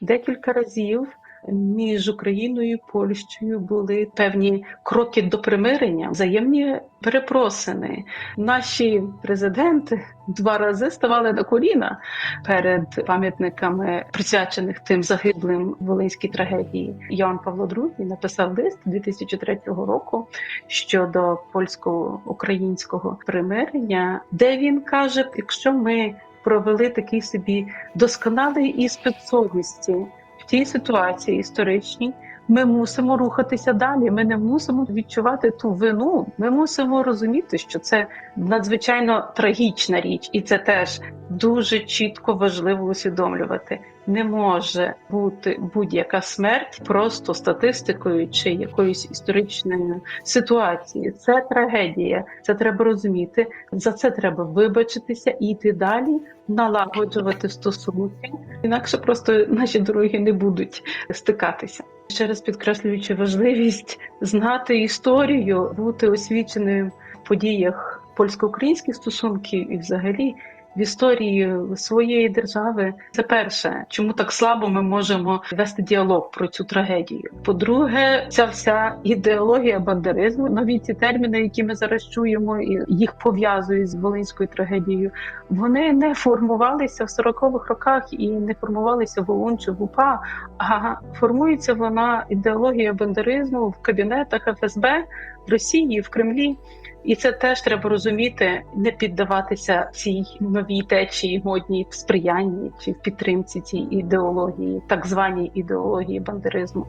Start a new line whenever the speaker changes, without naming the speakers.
Декілька разів між Україною і Польщею були певні кроки до примирення, взаємні перепросини. Наші президенти два рази ставали на коліна перед пам'ятниками, присвячених тим загиблим Волинській трагедії. Йоанн Павло II написав лист 2003 року щодо польсько-українського примирення, де він каже: якщо ми провели такий собі досконалий іспит совісті в тій ситуації історичній. Ми мусимо рухатися далі. Ми не мусимо відчувати ту вину. Ми мусимо розуміти, що це надзвичайно трагічна річ, і це теж дуже чітко важливо усвідомлювати. Не може бути будь-яка смерть просто статистикою чи якоюсь історичною ситуацією. Це трагедія. Це треба розуміти. За це треба вибачитися і йти далі, налагоджувати стосунки. Інакше просто наші дороги не будуть стикатися. Ще раз підкреслюючи важливість знати історію, бути освіченим в подіях польсько-українських стосунків і взагалі в історії своєї держави. Це перше, чому так слабо ми можемо вести діалог про цю трагедію. По-друге, ця вся ідеологія бандеризму, нові ці терміни, які ми зараз чуємо, і їх пов'язують з волинською трагедією. Вони не формувалися в 40-х роках і не формувалися в ОУН чи в УПА, а формується вона ідеологія бандеризму в кабінетах ФСБ в Росії, в Кремлі. І це теж треба розуміти, не піддаватися цій новій течії модній в сприянні чи в підтримці цій ідеології, так званій ідеології бандеризму.